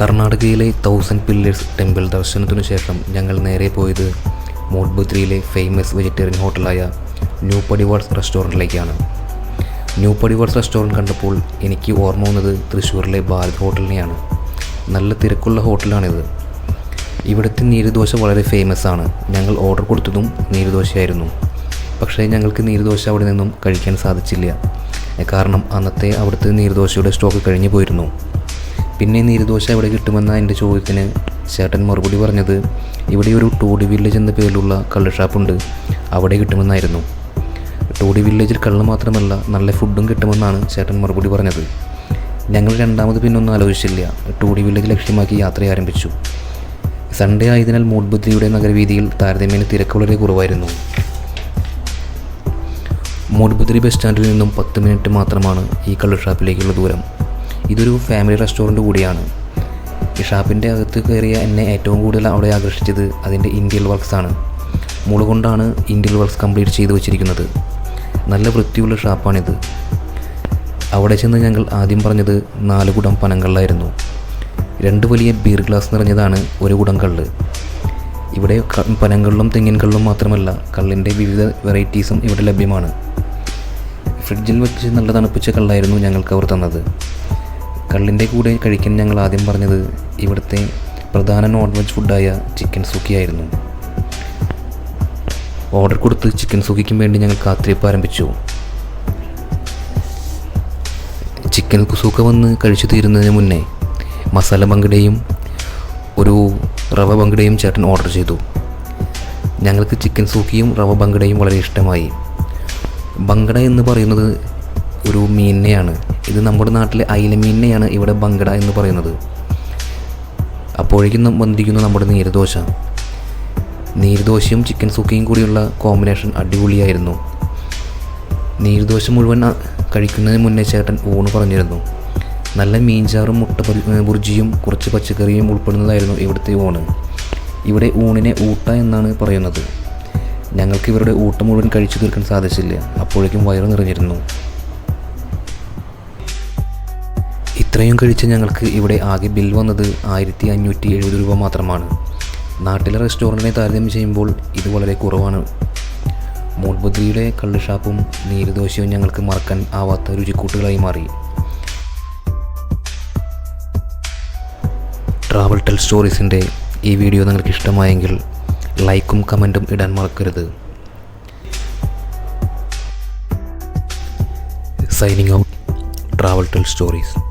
കർണാടകയിലെ thousand pillars temple ദർശനത്തിനു ശേഷം ഞങ്ങൾ നേരെ പോയത് മോഡ്ബുദ്രിയിലെ ഫേമസ് വെജിറ്റേറിയൻ ഹോട്ടലായ ന്യൂ പടിവാൾസ് റെസ്റ്റോറന്റിലേക്കാണ് ന്യൂ പടിവാൾസ് റെസ്റ്റോറന്റ് കണ്ടപ്പോൾ എനിക്ക് ഓർമ്മ വന്നത് തൃശ്ശൂരിലെ ഭാരത് ഹോട്ടലിനെയാണ്. നല്ല തിരക്കുള്ള ഹോട്ടലാണിത്. ഇവിടുത്തെ നീരുദോശ വളരെ ഫേമസ് ആണ്. ഞങ്ങൾ ഓർഡർ കൊടുത്തതും നീരുദോശയായിരുന്നു. പക്ഷേ ഞങ്ങൾക്ക് നീരുദോശ അവിടെ നിന്നും കഴിക്കാൻ സാധിച്ചില്ല. കാരണം അന്നത്തെ അവിടുത്തെ നീരുദോശയുടെ സ്റ്റോക്ക് കഴിഞ്ഞു പോയിരുന്നു. പിന്നെ നീരുദോശ എവിടെ കിട്ടുമെന്ന എന്റെ ചോദ്യത്തിന് ചേട്ടൻ മറുപടി പറഞ്ഞത് ഇവിടെ ഒരു ടോഡി വില്ലേജ് എന്ന പേരിലുള്ള കള്ള് ഷാപ്പുണ്ട്. അവിടെ കിട്ടുമെന്നായിരുന്നു. ടോഡി വില്ലേജിൽ കള്ള് മാത്രമല്ല നല്ല ഫുഡും കിട്ടുമെന്നാണ് ചേട്ടൻ മറുപടി പറഞ്ഞത്. ഞങ്ങൾ രണ്ടാമത് പിന്നൊന്നും ആലോചിച്ചില്ല. ടൂഡി വില്ലേജ് ലക്ഷ്യമാക്കി യാത്ര ആരംഭിച്ചു. സൺഡേ ആയതിനാൽ മൂഡ്ബുദ്ധിയുടെ നഗരവീതിയിൽ താരതമ്യേന തിരക്ക് വളരെ കുറവായിരുന്നു. മൂഡ്ബുദ്രി ബസ് സ്റ്റാൻഡിൽ നിന്നും പത്ത് മിനിറ്റ് മാത്രമാണ് ഈ കള്ള് ഷാപ്പിലേക്കുള്ള ദൂരം. ഇതൊരു ഫാമിലി റെസ്റ്റോറന്റ് കൂടിയാണ്. ഈ ഷാപ്പിന്റെ അകത്ത് കയറിയ എന്നെ ഏറ്റവും കൂടുതൽ അവിടെ ആകർഷിച്ചത് അതിന്റെ ഇൻഡ്യൽ വർക്ക്സ് ആണ്. മുള കൊണ്ടാണ് ഇൻഡ്യൽ വർക്ക്സ് കംപ്ലീറ്റ് ചെയ്ത് വെച്ചിരിക്കുന്നത്. നല്ല വൃത്തിയുള്ള ഷാപ്പാണിത്. അവിടെ ചെന്ന് ഞങ്ങൾ ആദ്യം പറഞ്ഞത് നാല് കുടം പനങ്കള്ളായിരുന്നു. രണ്ട് വലിയ ബീർ ഗ്ലാസ് നിറഞ്ഞതാണ് ഒരു കുടം കള്ള്. ഇവിടെ പനങ്കള്ളും തെങ്ങിൻ കള്ളും മാത്രമല്ല കള്ളിന്റെ വിവിധ വെറൈറ്റീസും ഇവിടെ ലഭ്യമാണ്. ഫ്രിഡ്ജിൽ വെച്ച് നല്ല തണുപ്പിച്ച കള്ളായിരുന്നു ഞങ്ങൾക്ക് അവർ തന്നത്. കള്ളിന്റെ കൂടെ കഴിക്കാൻ ഞങ്ങൾ ആദ്യം പറഞ്ഞത് ഇവിടുത്തെ പ്രധാന നോൺ വെജ് ഫുഡായ ചിക്കൻ സുക്കിയായിരുന്നു ഓർഡർ കൊടുത്ത് ചിക്കൻ സുക്കിക്കും വേണ്ടി ഞങ്ങൾ കാത്തിരിപ്പ് ആരംഭിച്ചു. ചിക്കൻ കുസൂക്ക വന്ന് കഴിച്ചു തീരുന്നതിന് മുന്നേ മസാല ബങ്കടയും ഒരു റവ ബങ്കടയും ചേട്ടൻ ഓർഡർ ചെയ്തു. ഞങ്ങൾക്ക് ചിക്കൻ സൂക്കിയും റവ ബങ്കടയും വളരെ ഇഷ്ടമായി. ബങ്കട എന്ന് പറയുന്നത് ഒരു മീനിനെയാണ്. ഇത് നമ്മുടെ നാട്ടിലെ അയില മീനിനെയാണ് ഇവിടെ ബങ്കട എന്ന് പറയുന്നത്. അപ്പോഴേക്കും വന്നിരിക്കുന്നു നമ്മുടെ നീരുദോശ. നീരുദോശയും ചിക്കൻ സുക്കിയും കൂടിയുള്ള കോമ്പിനേഷൻ അടിപൊളിയായിരുന്നു. നീരുദോശ മുഴുവൻ കഴിക്കുന്നതിന് മുന്നേ ചേട്ടൻ ഊണ് പറഞ്ഞിരുന്നു. നല്ല മീൻചാറും മുട്ട ബുർജിയും കുറച്ച് പച്ചക്കറിയും ഉൾപ്പെടുന്നതായിരുന്നു ഇവിടുത്തെ ഊണ്. ഇവിടെ ഊണിനെ ഊട്ട എന്നാണ് പറയുന്നത്. ഞങ്ങൾക്ക് ഇവരുടെ ഊട്ടം മുഴുവൻ കഴിച്ചു തീർക്കാൻ സാധിച്ചില്ല. അപ്പോഴേക്കും വയറ് നിറഞ്ഞിരുന്നു. ഇത്രയും കഴിച്ച ഞങ്ങൾക്ക് ഇവിടെ ആകെ ബിൽ വന്നത് ആയിരത്തി അഞ്ഞൂറ്റി എഴുപത് രൂപ മാത്രമാണ്. നാട്ടിലെ റെസ്റ്റോറന്റിനെ താരതമ്യം ചെയ്യുമ്പോൾ ഇത് വളരെ കുറവാണ്. മോൾബുദ്രിയുടെ കള്ളുഷാപ്പും നീരുദോശയും ഞങ്ങൾക്ക് മറക്കാൻ ആവാത്ത രുചിക്കൂട്ടുകളായി മാറി. ട്രാവൽ ടെൽ സ്റ്റോറീസിന്റെ ഈ വീഡിയോ നിങ്ങൾക്ക് ഇഷ്ടമായെങ്കിൽ ലൈക്കും കമന്റും ഇടാൻ മറക്കരുത്. Signing out. Travel tell stories.